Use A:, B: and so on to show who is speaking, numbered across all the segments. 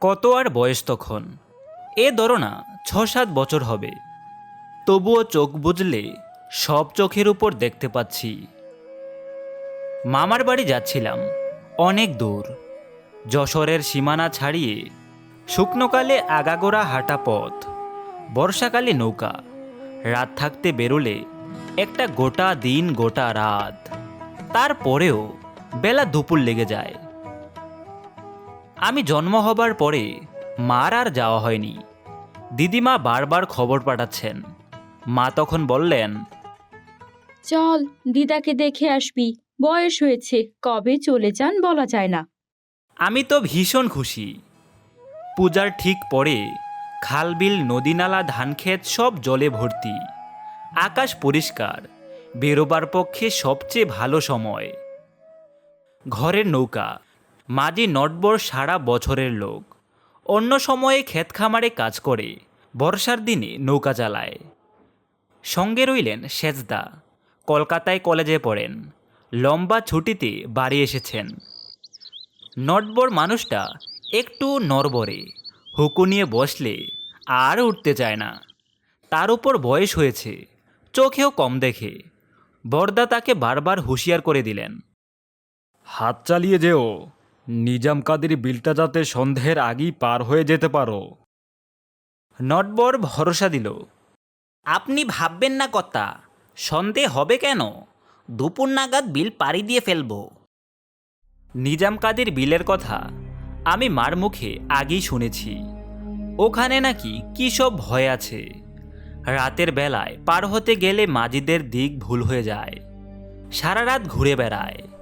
A: কত আর বয়স তখন? এ ধরো ছ সাত বছর হবে। তবুও চোখ বুঝলে সব চোখের উপর দেখতে পাচ্ছি। মামার বাড়ি যাচ্ছিলাম, অনেক দূর। যশোরের সীমানা ছাড়িয়ে শুকনোকালে আগাগোড়া হাঁটা পথ, বর্ষাকালে নৌকা, রাত থাকতে বেরোলে একটা গোটা দিন গোটা রাত। তারপরেও বেলা দুপুর লেগে যায়। আমি জন্ম হবার পরে মার আর যাওয়া হয়নি। দিদিমা বারবার খবর পাঠাচ্ছেন। মা তখন বললেন
B: চল দিদাকে দেখে আসবি। বয়স হয়েছে কবে চলে যান বলা যায় না।
A: আমি তো ভীষণ খুশি। পূজার ঠিক পরে খালবিল নদীনালা ধানক্ষেত সব জলে ভর্তি। আকাশ পরিষ্কার বেরোবার পক্ষে সবচেয়ে ভালো সময়। ঘরের নৌকা মাঝি নটবর সারা বছরের লোক। অন্য সময়ে ক্ষেত খামারে কাজ করে, বর্ষার দিনে নৌকা চালায়। সঙ্গে রইলেন সেজদা, কলকাতায় কলেজে পড়েন, লম্বা ছুটিতে বাড়ি এসেছেন। নটবর মানুষটা একটু নরবরে, হুকু নিয়ে বসলে আর উঠতে চায় না। তার উপর বয়স হয়েছে, চোখেও কম দেখে। বরদা তাকে বারবার হুঁশিয়ার করে দিলেন। হাত চালিয়ে যেও। নিজাম কাদের বিলটা যাতে সন্ধ্যের আগেই পার হয়ে যেতে পারো। নটবর ভরসা দিল। আপনি ভাববেন না কর্তা, সন্দেহ হবে কেন? দুপুর নাগাদ বিল পাড়ি দিয়ে ফেলব। নিজাম কাদের বিলের কথা আমি মার মুখে আগেই শুনেছি। ওখানে নাকি কী সব ভয় আছে। রাতের বেলায় পার হতে গেলে মাজিদের দিক ভুল হয়ে যায়। সারা রাত ঘুরে বেড়ায়।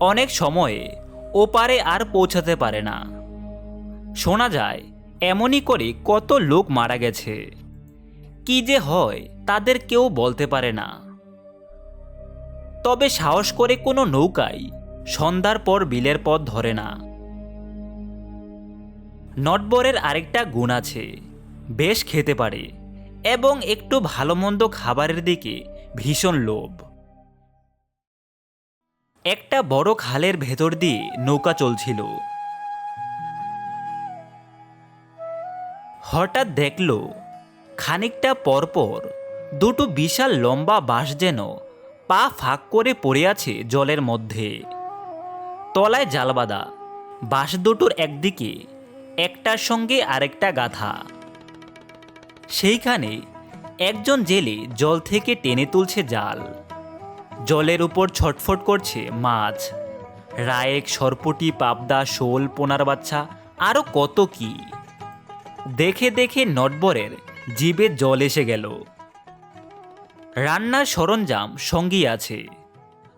A: অনেক সময়ে ওপারে আর পৌঁছাতে পারে না। শোনা যায়, এমনই করে কত লোক মারা গেছে। কি যে হয়, তাদের কেউ বলতে পারে না। তবে সাহস করে কোনো নৌকাই সন্ধ্যার পর বিলের পথ ধরে না। নটবরের আরেকটা গুণ আছে, বেশ খেতে পারে এবং একটু ভালো মন্দ খাবারের দিকে ভীষণ লোভ। একটা বড় খালের ভেতর দিয়ে নৌকা চলছিল। হঠাৎ দেখল, খানিকটা পরপর দুটো বিশাল লম্বা বাঁশ যেন পা ফাঁক করে পড়ে আছে জলের মধ্যে। তলায় জালবাদা, বাঁশ দুটোর একদিকে, একটার সঙ্গে আরেকটা গাথা সেইখানে একজন জেলে জল থেকে টেনে তুলছে জাল। জলের উপর ছটফট করছে মাছ। রায়েক, সরপটি, পাবদা, শোল, পোনার বাচ্চা আরও কত কি? দেখে দেখে নটবরের জিবে জল এসে গেল। রান্নার সরঞ্জাম সঙ্গী আছে।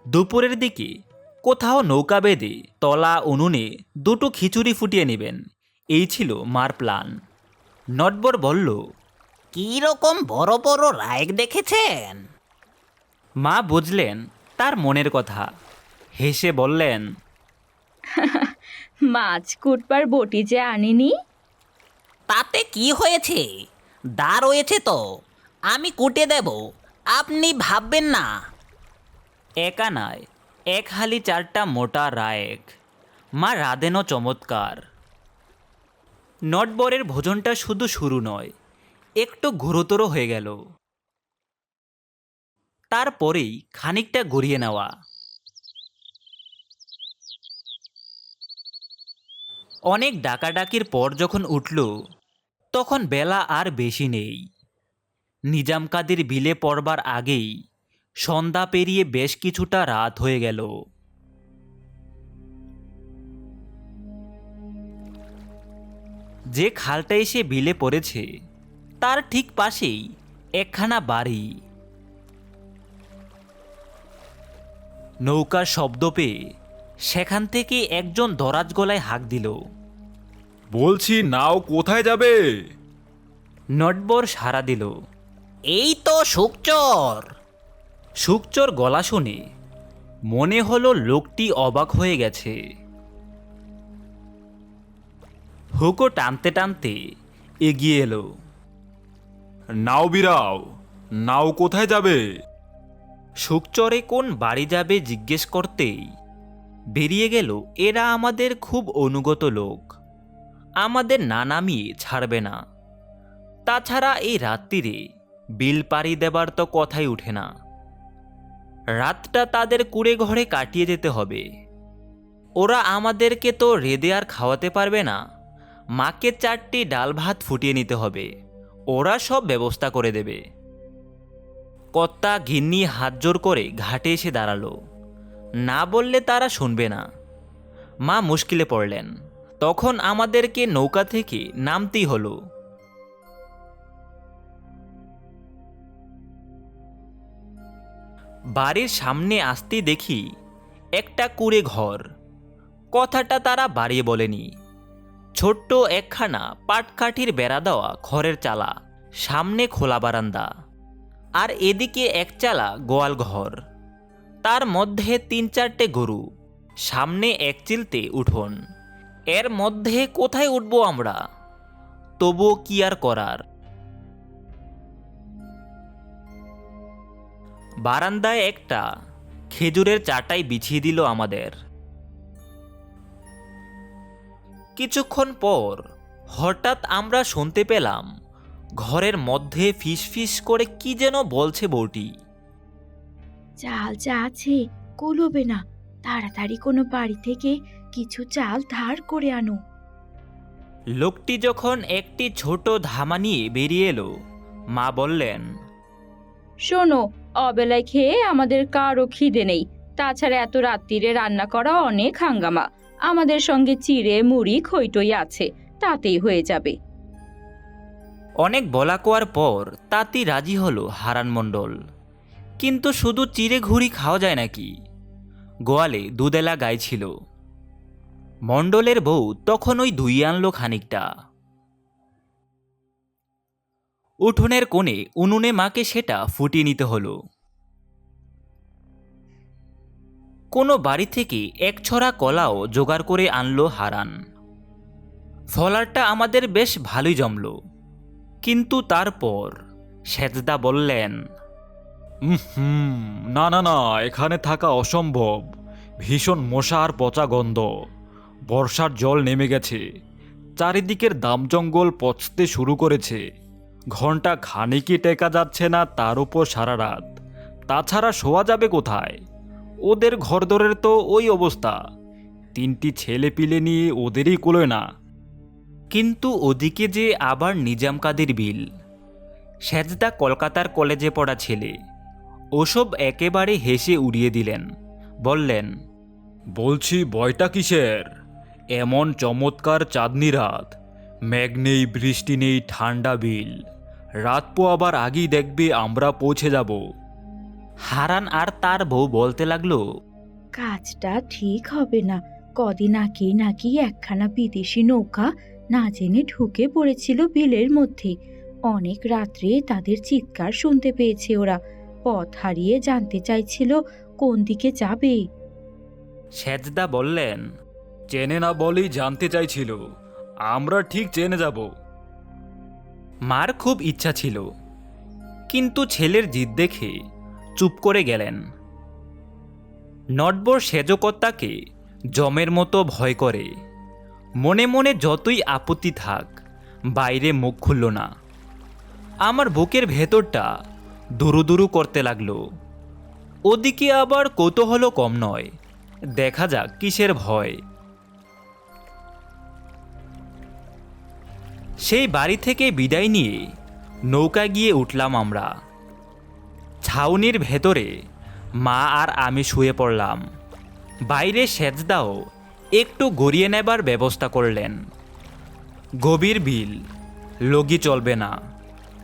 A: দুপুরের দিকে কোথাও নৌকা বেঁধে তলা, উনুনে দুটো খিচুড়ি ফুটিয়ে নেবেন। এই ছিল মার প্ল্যান। নটবর বলল
C: কি রকম বড় বড় রায়ক দেখেছেন?
A: মা বুঝলেন তার মনের কথা। হেসে বললেন
B: মাছ কুটবার বটি যে আনিনি?
C: তাতে কি হয়েছে? দা রয়েছে তো আমি কুটে দেব আপনি ভাববেন না।
A: একা নয় এক হালি চারটা মোটা রায়েক। মা রাধেনও চমৎকার। নটবরের ভোজনটা শুধু শুরু নয় একটু গুরুতর হয়ে গেল। তারপরেই খানিকটা গড়িয়ে নেওয়া। অনেক ডাকাডাকির পর যখন উঠল, তখন বেলা আর বেশি নেই। নিজাম কাদের বিলে পড়বার আগেই সন্ধ্যা পেরিয়ে বেশ কিছুটা রাত হয়ে গেল। যে খালটা এসে বিলে পড়েছে, তার ঠিক পাশেই একখানা বাড়ি। নৌকার শব্দ পেয়ে সেখান থেকে একজন দরাজ গলায় হাঁক দিল
D: বলছি নাও কোথায় যাবে?
A: নটবর সাড়া দিল
C: এই তো সুকচর
A: সুকচর গলা শুনে মনে হলো লোকটি অবাক হয়ে গেছে। হুকো টানতে টানতে এগিয়ে এলো
D: নাও বিরাও নাও কোথায় যাবে?
A: সুকচরে কোন বাড়ি যাবে জিজ্ঞেস করতেই বেরিয়ে গেল এরা আমাদের খুব অনুগত লোক। আমাদের না নামিয়ে ছাড়বে না। তাছাড়া এই রাত্রিরে বিল পাড়ি দেবার তো কথাই উঠে না। রাতটা তাদের কুড়ে ঘরে কাটিয়ে যেতে হবে। ওরা আমাদেরকে তো রেদে আর খাওয়াতে পারবে না। মাকে চারটি ডাল ভাত ফুটিয়ে নিতে হবে। ওরা সব ব্যবস্থা করে দেবে। কর্তা ঘিন্নি হাত জোর করে ঘাটে এসে দাঁড়াল। না বললে তারা শুনবে না। মা মুশকিলে পড়লেন। তখন আমাদেরকে নৌকা থেকে নামতেই হলো। বাড়ির সামনে আসতে দেখি একটা কুড়ে ঘর। কথাটা তারা বাড়িয়ে বলেনি। ছোট্ট একখানা পাটকাঠির বেড়া দেওয়া ঘরের চালা, সামনে খোলা বারান্দা। আর এদিকে এক চালা গোয়াল ঘর। তার মধ্যে তিন চারটে গরু, সামনে এক চিলতে উঠোন। এর মধ্যে কোথায় উঠবো আমরা? তবুও কি আর করার? বারান্দায় একটা খেজুরের চাটাই বিছিয়ে দিল আমাদের। কিছুক্ষণ পর হঠাৎ আমরা শুনতে পেলাম ঘরের মধ্যে ফিস ফিস করে কি যেন বলছে বউটি।
B: চাল যা আছে কলবে না তাড়াতাড়ি কোনো বাড়ি থেকে কিছু চাল ধার করে আনো।
A: লোকটি যখন একটি ছোট ধামা নিয়ে বেরিয়ে এলো মা বললেন
B: শোনো অবেলায় খেয়ে আমাদের কারও খিদে নেই। তাছাড়া এত রাত্রিরে রান্না করা অনেক হাঙ্গামা। আমাদের সঙ্গে চিড়ে মুড়ি খৈটই আছে তাতেই হয়ে যাবে।
A: অনেক বলা কোয়ার পর তাতি রাজি হলো হারান মণ্ডল। কিন্তু শুধু চিড়ে ঘুড়ি খাওয়া যায় নাকি? গোয়ালে দুদেলা গাই ছিল। মণ্ডলের বউ তখন ওই দুই আনলো খানিকটা। উঠোনের কোণে উনুনে মাকে সেটা ফুটিয়ে নিতে হলো। কোনো বাড়ি থেকে এক ছড়া কলাও জোগাড় করে আনলো হারান। ফলারটা আমাদের বেশ ভালোই জমলো। কিন্তু তারপর সেজদা বললেন
D: হুম না না না, এখানে থাকা অসম্ভব। ভীষণ মশা আর পচা গন্ধ। বর্ষার জল নেমে গেছে। চারিদিকের দাম জঙ্গল পচতে শুরু করেছে। ঘণ্টা খানিকই টেকা যাচ্ছে না তার উপর সারা রাত। তাছাড়া শোয়া যাবে কোথায়? ওদের ঘরদরের তো ওই অবস্থা। তিনটি ছেলে পিলে নিয়ে ওদেরই কুলোয় না।
A: কিন্তু ওদিকে যে আবার নিজাম কাদের বিল? সেজদা কলকাতার কলেজে পড়া ছেলে। ওসব একেবারে হেসে উড়িয়ে দিলেন। বললেন
D: বলছি বয়টা কিসের? এমন চমৎকার চাঁদনি রাত। মেঘ নেই বৃষ্টি নেই ঠান্ডা বিল। রাত পো আবার আগেই দেখবে আমরা পৌঁছে যাব।
A: হারান আর তার বউ বলতে লাগল
B: কাজটা ঠিক হবে না। কদিন আগে নাকি একখানা বিদেশি নৌকা না জেনে ঢুকে পড়েছিল বিলের মধ্যে। অনেক রাত্রে তাদের চিৎকার শুনতে পেয়েছে ওরা। পথ হারিয়ে জানতে চাইছিল কোন দিকে যাবে।
A: সেজদা বললেন
D: চেনে না বলেই জানতে চাইছিল। আমরা ঠিক চেনে যাব।
A: মার খুব ইচ্ছা ছিল, কিন্তু ছেলের জিদ দেখে চুপ করে গেলেন। নটবর সেজকর্তাকে জমের মতো ভয় করে। মনে মনে যতই আপত্তি থাক, বাইরে মুখ খুলল না। আমার বুকের ভেতরটা দুরু দুরু করতে লাগল। ওদিকে আবার কৌতূহলও কম নয়। দেখা যাক কিসের ভয়। সেই বাড়ি থেকে বিদায় নিয়ে নৌকা গিয়ে উঠলাম আমরা। ছাউনির ভেতরে মা আর আমি শুয়ে পড়লাম। বাইরে সেজদাও একটু গড়িয়ে নেবার ব্যবস্থা করলেন। গভীর বিল, লগি চলবে না,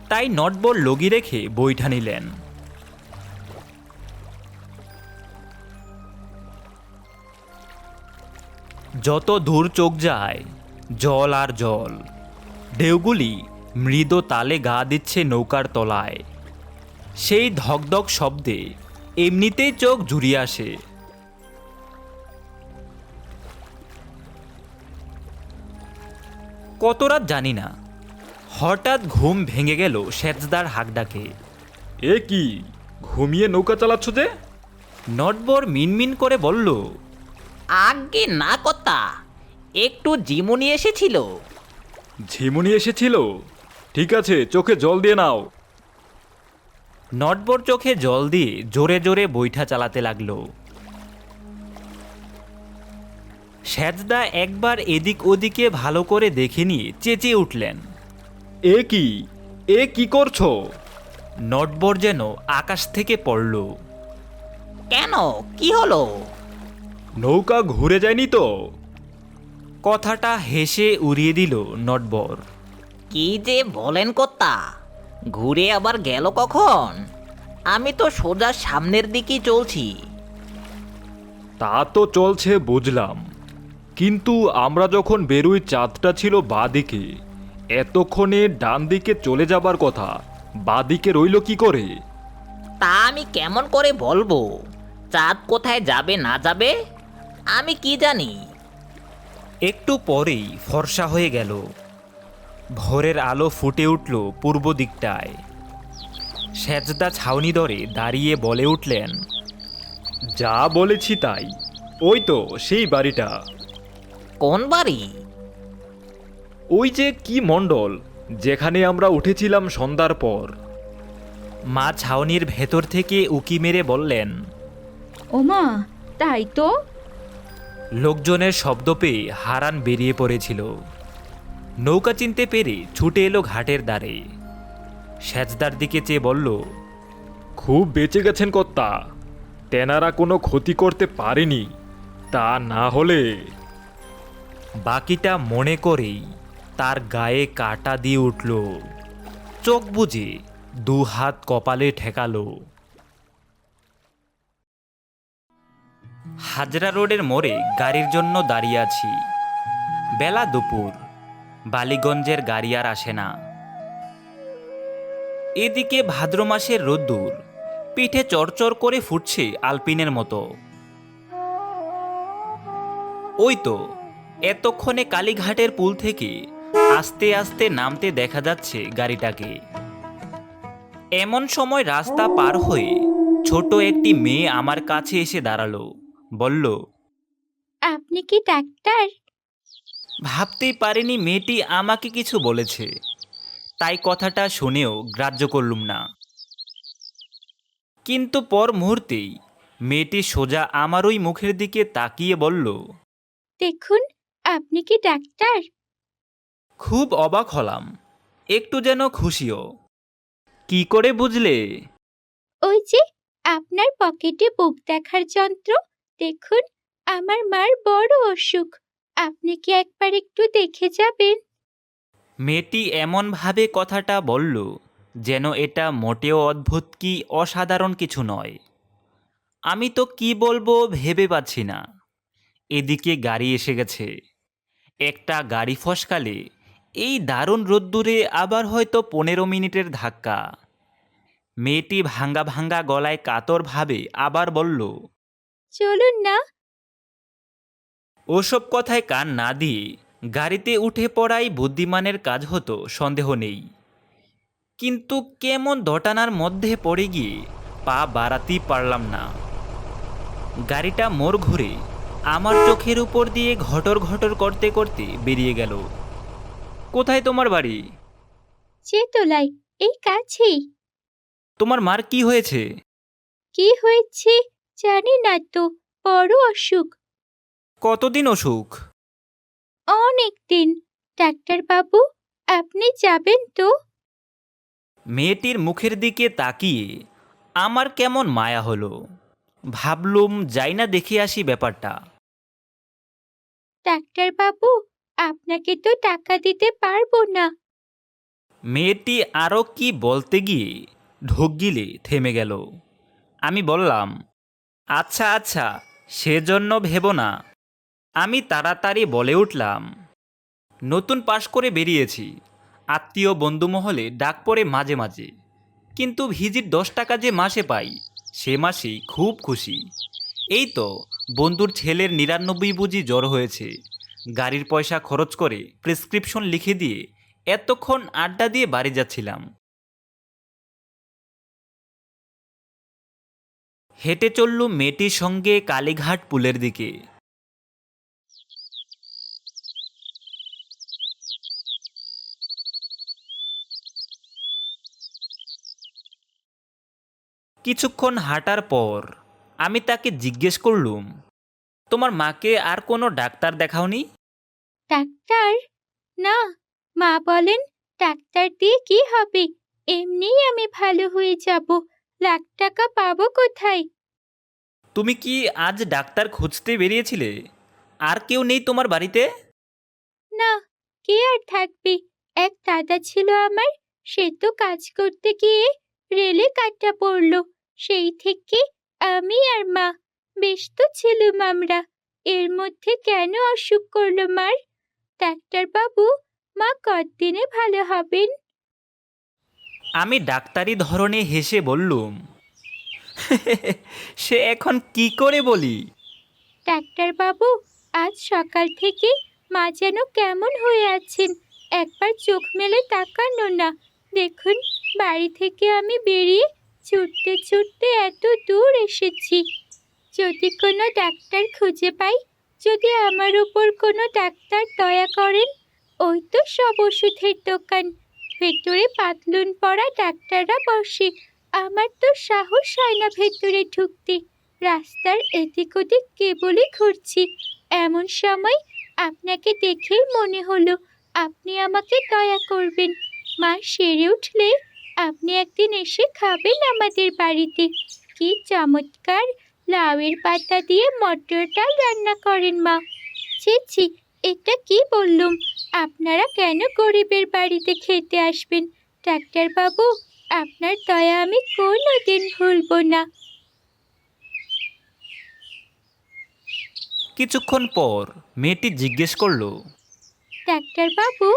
A: তাই নটবল লগি রেখে বৈঠা নিলেন। যত দূর চোখ যায়, জল আর জল, ঢেউগুলি মৃদ তালে গা দিচ্ছে নৌকার তলায়। সেই ধকধক শব্দে এমনিতেই চোখ জুড়িয়ে আসে। কত রাত জানি না। হঠাৎ ঘুম ভেঙে গেল সেজদার হাক ডাকে
D: এ কি ঘুমিয়ে নৌকা চালাচ্ছ যে?
A: নটবর মিনমিন করে বলল
C: আগে না কর্তা একটু জিমুনি এসেছিল।
D: ঝিমুনি এসেছিল? ঠিক আছে চোখে জল দিয়ে নাও।
A: নটবর চোখে জল দিয়ে জোরে জোরে বৈঠা চালাতে লাগল। সেজদা একবার এদিক ওদিকে ভালো করে দেখে নিয়ে চেঁচিয়ে উঠলেন।
D: এ কি? এ কি করছ?
A: নটবর যেন আকাশ থেকে পড়ল।
C: কেন? কি হলো?
D: নৌকা ঘুরে যায়নি তো?
A: কথাটা হেসে উড়িয়ে দিল নটবর।
C: কি যে বলেন কর্তা ঘুরে আবার গেল কখন? আমি তো সোজা সামনের দিকেই চলছি।
D: তা তো চলছে বুঝলাম। কিন্তু আমরা যখন বেরোই চাঁদটা ছিল বাদিকে এতক্ষণে ডান দিকে চলে যাবার কথা বাদিকে রইল কি করে?
C: তা আমি কেমন করে বলব? চাঁদ কোথায় যাবে না যাবে? আমি কি জানি?
A: একটু পরেই ফর্সা হয়ে গেল। ভোরের আলো ফুটে উঠল পূর্ব দিকটায়। সেজদা ছাউনি দরে দাঁড়িয়ে বলে উঠলেন
D: যা বলেছি তাই। ওই তো সেই বাড়িটা।
C: কোন বাড়ি?
D: ওই যে কি মণ্ডল যেখানে আমরা উঠেছিলাম সন্ধ্যার পর।
A: মা ছাউনির ভেতর থেকে উকি মেরে বললেন
B: ওমা তাই তো।
A: লোকজনের শব্দ পেয়ে হারান বেরিয়ে পড়েছিল। নৌকা চিনতে পেরে ছুটে এলো ঘাটের দ্বারে। সেজদার দিকে চেয়ে বলল
D: খুব বেঁচে গেছেন কর্তা তেনারা কোনো ক্ষতি করতে পারেনি তা না হলে
A: বাকিটা মনে করেই তার গায়ে কাটা দিয়ে উঠল। চোখ বুজে দু হাত কপালে ঠেকালো। হাজরা রোডের মোড়ে গাড়ির জন্য দাঁড়িয়ে আছি। বেলা দুপুর, বালিগঞ্জের গাড়ি আর আসে না। এদিকে ভাদ্র মাসের রোদ্দুর পিঠে চরচর করে ফুটছে আলপিনের মতো। ওই তো এতক্ষণে কালীঘাটের পুল থেকে আস্তে আস্তে নামতে দেখা যাচ্ছে গাড়িটাকে। এমন সময় রাস্তা পার হয়ে ছোট একটি মেয়ে আমার কাছে এসে দাঁড়াল। বলল
B: আপনি কি ডাক্তার?
A: ভাবতেই পারিনি মেয়েটি আমাকে কিছু বলেছে। তাই কথাটা শুনেও গ্রাহ্য করলুম না। কিন্তু পর মুহূর্তেই মেয়েটি সোজা আমারই মুখের দিকে তাকিয়ে বলল
B: দেখুন আপনি কি ডাক্তার?
A: খুব অবাক হলাম। একটু যেন খুশিও। কি করে বুঝলে?
B: ওই যে আপনার পকেটে বুক দেখার যন্ত্র। দেখুন আমার মার বড় অসুখ। আপনি কি একবার একটু দেখে যাবেন?
A: মেয়েটি এমনভাবে কথাটা বলল যেন এটা মোটেও অদ্ভুত কি অসাধারণ কিছু নয়। আমি তো কি বলব ভেবে পাচ্ছি না। এদিকে গাড়ি এসে গেছে। একটা গাড়ি ফসকালে এই দারুণ রোদ্দুরে আবার হয়তো পনেরো মিনিটের ধাক্কা। মেয়েটি ভাঙ্গা ভাঙ্গা গলায় কাতরভাবে আবার বলল
B: চলুন না।
A: ওসব কথায় কান না দিয়ে গাড়িতে উঠে পড়াই বুদ্ধিমানের কাজ হতো সন্দেহ নেই। কিন্তু কেমন দটানার মধ্যে পড়ে গিয়ে পা বাড়াতেই পারলাম না। গাড়িটা মোড় ঘুরে আমার চোখের উপর দিয়ে ঘটর ঘটর করতে করতে বেরিয়ে গেল। কোথায় তোমার বাড়ি?
B: চেতলাই এই কাছেই।
A: তোমার মার কি হয়েছে?
B: কি হয়েছে জানি না তো বড় অসুখ।
A: কতদিন অসুখ?
B: অনেক দিন। ডাক্তার বাবু আপনি যাবেন তো?
A: মেয়েটির মুখের দিকে তাকিয়ে আমার কেমন মায়া হলো। ভাবলুম যাই না দেখে আসি ব্যাপারটা।
B: ডাক্তার বাবু আপনাকে তো টাকা দিতে পারব না।
A: মেয়েটি আরও কি বলতে গিয়ে ঢোক গিলে থেমে গেল। আমি বললাম আচ্ছা আচ্ছা সেজন্য ভেব না। আমি তাড়াতাড়ি বলে উঠলাম, নতুন পাশ করে বেরিয়েছি। আত্মীয় বন্ধুমহলে ডাক পড়ে মাঝে মাঝে। কিন্তু ভিজিট দশ টাকা যে মাসে পাই, সে মাসেই খুব খুশি। এই তো বন্ধুর ছেলের নিরানব্বই বুঝি জ্বর হয়েছে। গাড়ির পয়সা খরচ করে প্রেসক্রিপশন লিখে দিয়ে এতক্ষণ আড্ডা দিয়ে বাড়ি যাচ্ছিলাম। হেঁটে চললু মেয়েটির সঙ্গে কালীঘাট পুলের দিকে। কিছুক্ষণ হাঁটার পর আমি তাকে জিজ্ঞেস করলুম তোমার মাকে আর কোনো ডাক্তার দেখাওনি?
B: ডাক্তার? না মা বলেন ডাক্তার দিয়ে কি হবে? এমনিই আমি ভালো হয়ে যাব। লাখ টাকা পাবো কোথায়?
A: তুমি কি আজ ডাক্তার খুঁজতে বেরিয়েছিলে? আর কেউ নেই তোমার বাড়িতে?
B: না কে আর থাকবে? এক দাদা ছিল আমার সে তো কাজ করতে গিয়ে রেলে কাটা পড়ল। সেই থেকে আমি আর মা বেশ তো ছিলুম আমরা। এর মধ্যে কেন অসুখ করল মার? ডাক্তার বাবু মা কতদিনে ভালো হবেন?
A: আমি ডাক্তারি ধরনে হেসে বললুম সে এখন কি করে বলি?
B: ডাক্তার বাবু আজ সকাল থেকে মা যেন কেমন হয়ে আছেন একবার চোখ মেলে তাকানো না দেখুন বাড়ি থেকে আমি বেরিয়ে ছুটতে ছুটতে এত দূর এসেছি। যদি কোনো ডাক্তার খুঁজে পাই, যদি আমার উপর কোনো ডাক্তার দয়া করেন, ওই তো সব ওষুধের দোকান। ভেতরে পাতলুন পড়া ডাক্তাররা বসে। আমার তো সাহস হয় না ভেতরে ঢুকতে। রাস্তার এদিক ওদিক কেবলই ঘুরছি। এমন সময় আপনাকে দেখেই মনে হলো, আপনি আমাকে দয়া করবেন। মা সেরে উঠলে আপনি একদিন এসে খাবেন আমাদের বাড়িতে। কি চমৎকার! লাউয়ের পাতা দিয়ে মটর ডাল রান্না করেন মা। ছি ছি এটা কি বললুম? আপনারা কেন গরিবের বাড়িতে খেতে আসবেন? ডাক্তারবাবু আপনার দয়া আমি কোনো দিন ভুলবো না।
A: কিছুক্ষণ পর মেয়েটি জিজ্ঞেস করল
B: ডাক্তারবাবু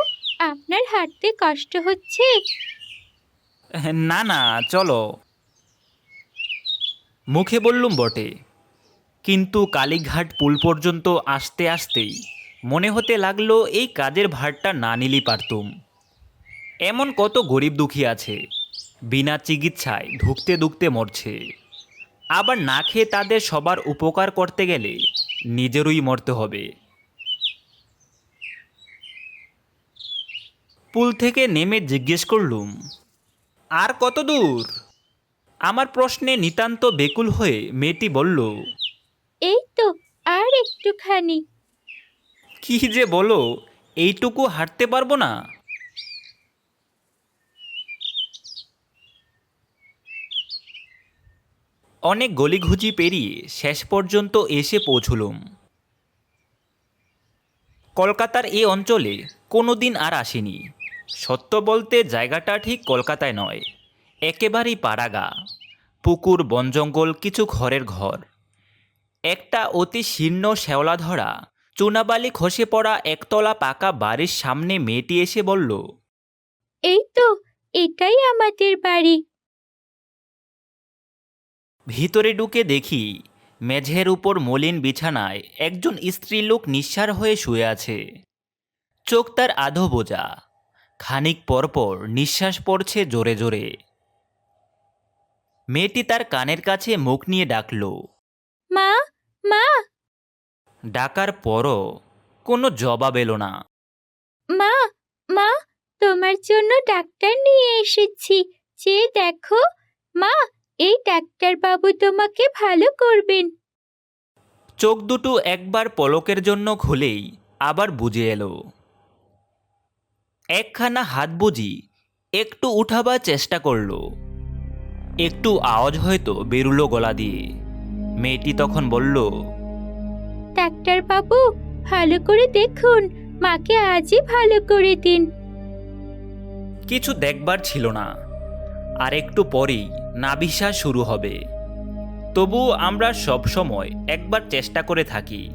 B: আপনার হাঁটতে কষ্ট হচ্ছে?
A: না না, চলো। মুখে বললুম বটে, কিন্তু কালীঘাট পুল পর্যন্ত আসতে আসতেই মনে হতে লাগল এই কাজের ভারটা না নিলেই পারতুম। এমন কত গরিব দুঃখী আছে, বিনা চিকিৎসায় ধুকতে ধুকতে মরছে। আবার না খেয়ে তাদের সবার উপকার করতে গেলে নিজেরই মরতে হবে। পুল থেকে নেমে জিজ্ঞেস করলুম আর কত দূর? আমার প্রশ্নে নিতান্ত বেকুল হয়ে মেয়েটি বলল
B: এই তো আর একটুখানি।
A: কি যে বলো এইটুকু হাঁটতে পারব না? অনেক গলিঘুচি পেরিয়ে শেষ পর্যন্ত এসে পৌঁছলুম। কলকাতার এ অঞ্চলে কোনো দিন আর আসিনি। সত্য বলতে জায়গাটা ঠিক কলকাতায় নয়। একেবারেই পাড়াগা। পুকুর বনজঙ্গল কিছু ঘরের ঘর। একটা অতি শীর্ণ শ্যাওলা ধরা চুনাবালি খসে পড়া একতলা পাকা বাড়ির সামনে মেয়েটি এসে বলল
B: এই তো এটাই আমাদের বাড়ি।
A: ভিতরে ঢুকে দেখি মেঝের উপর মলিন বিছানায় একজন স্ত্রীলোক নিঃসার হয়ে শুয়ে আছে। চোখ তার আধো বোঝা খানিক পরপর নিঃশ্বাস পড়ছে জোরে জোরে। মেয়েটি তার কানের কাছে মুখ নিয়ে ডাকল।
B: মা মা!
A: ডাকার পরও কোনো জবাব এলো না।
B: মা মা তোমার জন্য ডাক্তার নিয়ে এসেছি। যে দেখো। মা এই ডাক্তার বাবু তোমাকে ভালো করবেন।
A: চোখ দুটো একবার পলকের জন্য খুলেই আবার বুঝে এলো। একখানা হাত বুঝি একটু উঠাবার চেষ্টা করল। একটু আওয়াজ হয়তো বেরুলো গলা দিয়ে। মেয়েটি তখন বলল
B: ডাক্তার বাবু ভালো করে দেখুন। মাকে আজই ভালো করে দিন।
A: কিছু দেখবার ছিল না। আর একটু পরেই নাভিসা শুরু হবে। তবু আমরা সব সময় একবার চেষ্টা করে থাকি।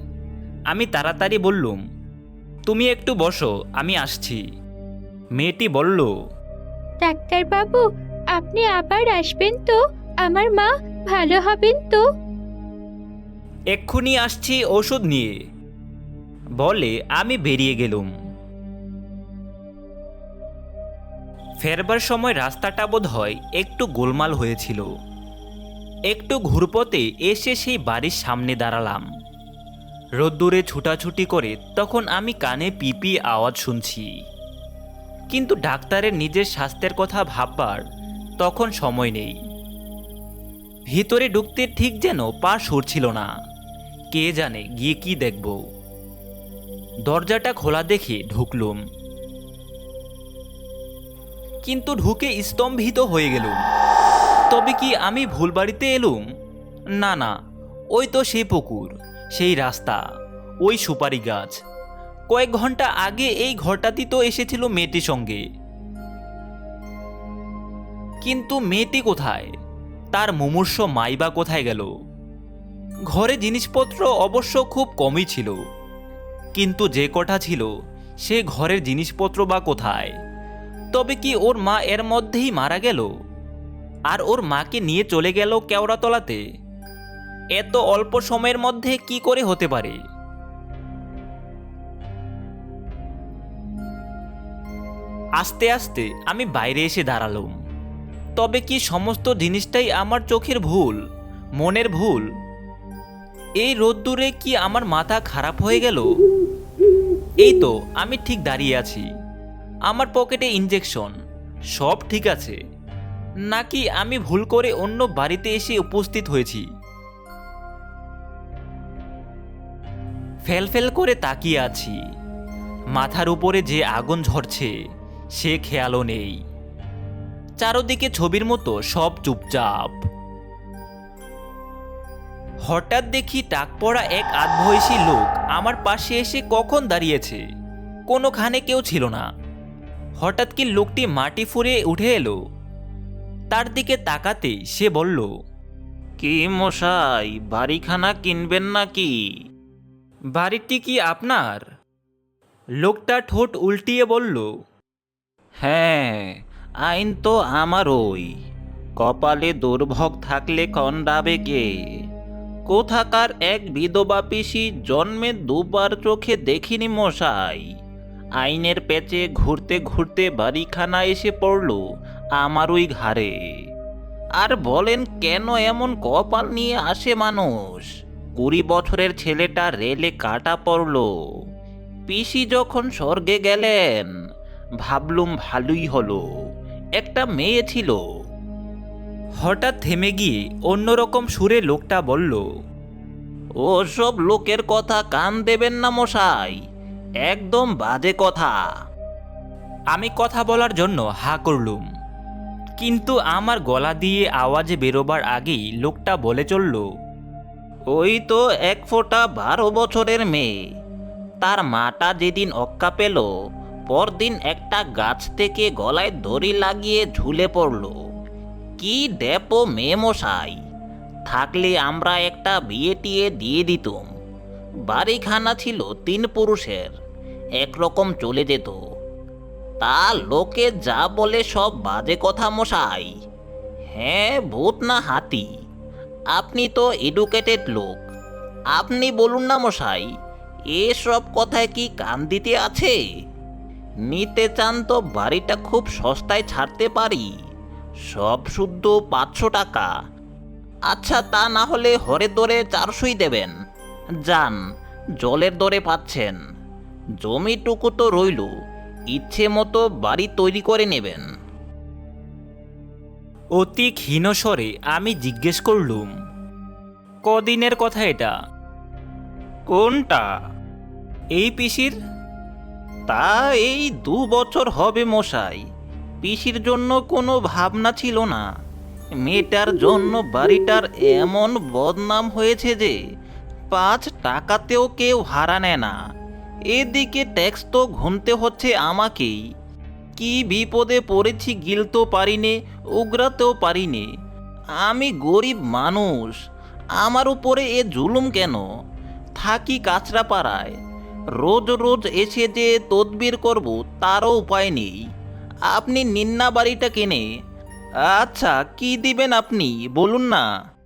A: আমি তাড়াতাড়ি বললুম তুমি একটু বসো আমি আসছি। মেয়েটি বলল
B: ডাক্তার বাবু আপনি আবার আসবেন তো? আমার মা ভালো হবেন তো?
A: এক্ষুনি আসছি ওষুধ নিয়ে। বলে আমি বেরিয়ে গেলুম। ফেরবার সময় রাস্তাটা বোধ হয় একটু গোলমাল হয়েছিল। একটু ঘুরপথে এসে সেই বাড়ির সামনে দাঁড়ালাম। রোদ্দুরে ছুটাছুটি করে তখন আমি কানে পিপি আওয়াজ শুনছি। কিন্তু ডাক্তারের নিজের স্বাস্থ্যের কথা ভাববার তখন সময় নেই।
C: ভিতরে ঢুকতে ঠিক যেন পা সরছিল না। কে জানে গিয়ে কি দেখব। দরজাটা খোলা দেখে ঢুকলুম। কিন্তু ঢুকে স্তম্ভিত হয়ে গেলুম। তবে কি আমি ভুল বাড়িতে এলুম? না না, ওই তো সেই পুকুর, সেই রাস্তা, ওই সুপারি গাছ। কয়েক ঘণ্টা আগে এই ঘরটাতেই তো এসেছিল মেয়েটির সঙ্গে। কিন্তু মেয়েটি কোথায়? তার মুমূর্ষ মাইবা কোথায় গেল? ঘরে জিনিসপত্র অবশ্য খুব কমই ছিল। কিন্তু যে কটা ছিল, সে ঘরের জিনিসপত্র বা কোথায়? তবে কি ওর মা এর মধ্যেই মারা গেল? আর ওর মাকে নিয়ে চলে গেল কেওড়াতলাতে? এত অল্প সময়ের মধ্যে কি করে হতে পারে? আস্তে আস্তে আমি বাইরে এসে দাঁড়ালুম। তবে কি সমস্ত জিনিসটাই আমার চোখের ভুল, মনের ভুল? এই রোদ্দুরে কি আমার মাথা খারাপ হয়ে গেল? এই তো, আমি ঠিক দাঁড়িয়ে আছি। আমার পকেটে ইঞ্জেকশন সব ঠিক আছে। নাকি আমি ভুল করে অন্য বাড়িতে এসে উপস্থিত হয়েছি? ফেলফেল করে তাকিয়ে আছি। মাথার উপরে যে আগুন ঝরছে সে খেয়ালও নেই। চারদিকে ছবির মতো সব চুপচাপ। হঠাৎ দেখি টাক পড়া এক আধবয়সী লোক আমার পাশে এসে কখন দাঁড়িয়েছে? কোনোখানে কেউ ছিল না। হঠাৎ কি লোকটি মাটি ফুঁড়ে উঠে এলো? তার দিকে তাকাতেই সে বলল কি মশাই বাড়িখানা কিনবেন নাকি? বাড়িটি কি আপনার? লোকটা ঠোঁট উল্টিয়ে বলল হ্যাঁ আইন তো আমার আমারই। কপালে দুর্ভোগ থাকলে কন্ডাবে কে? কোথাকার এক বিধবা পিসি জন্মে দুবার চোখে দেখিনি মশাই। আইনের পেচে ঘুরতে ঘুরতে বাড়িখানা এসে পড়ল আমার আমারই ঘাড়ে। আর বলেন কেন এমন কপাল নিয়ে আসে মানুষ? কুড়ি বছরের ছেলেটা রেলে কাটা পড়ল। পিসি যখন স্বর্গে গেলেন ভাবলুম ভালোই হলো। একটা মেয়ে ছিল। হঠাৎ থেমে গিয়ে অন্যরকম সুরে লোকটা বলল ও সব লোকের কথা কান দেবেন না মশাই, একদম বাজে কথা। আমি কথা বলার জন্য হা করলুম। কিন্তু আমার গলা দিয়ে আওয়াজে বেরোবার আগেই লোকটা বলে চলল, ওই তো এক ফোঁটা বারো বছরের মেয়ে, তার মাটা যেদিন অক্কা পেল পরদিন একটা গাছ থেকে গলায় দড়ি লাগিয়ে ঝুলে পড়ল। কি মেয়ে মশাই থাকলে আমরা একটা বিয়ে টিয়ে দিয়ে দিতুম। বাড়িখানা ছিল তিন পুরুষের, একরকম চলে যেত। তা লোকে যা বলে সব বাজে কথা মশাই। হ্যাঁ ভূত না হাতি? আপনি তো এডুকেটেড লোক। আপনি বলুন না মশাই, এসব কথায় কি কান দিতে আছে? নিতে চান তো বাড়িটা খুব সস্তায় ছাড়তে পারি। সব শুদ্ধ পাঁচশো টাকা। আচ্ছা তা না হলে হরে দরে চারশোই দেবেন। যান জলের দরে পাচ্ছেন। জমিটুকু তো রইল ইচ্ছে মতো বাড়ি তৈরি করে নেবেন। অতি ক্ষীণস্বরে আমি জিজ্ঞেস করলুম কদিনের কথা এটা? কোনটা? এই পিসির তা এই দু বছর হবে মশাই। পিসির জন্য কোনো ভাবনা ছিল না। মেয়েটার জন্য বাড়িটার এমন বদনাম হয়েছে যে পাঁচ টাকাতেও কেউ হারা নেয় না। এদিকে ট্যাক্স তো গুনতে হচ্ছে আমাকেই। কি বিপদে পড়েছি গিলতেও পারিনে, উগরাতেও পারিনে। আমি গরিব মানুষ, আমার উপরে এ জুলুম কেন? থাকি কাঁচরাপাড়ায়। রোজ রোজ এসে যে তদবির করব তারও উপায় নেই। আপনি নিন্না বাড়িটা কেনে। আচ্ছা কি দিবেন আপনি? বলুন না।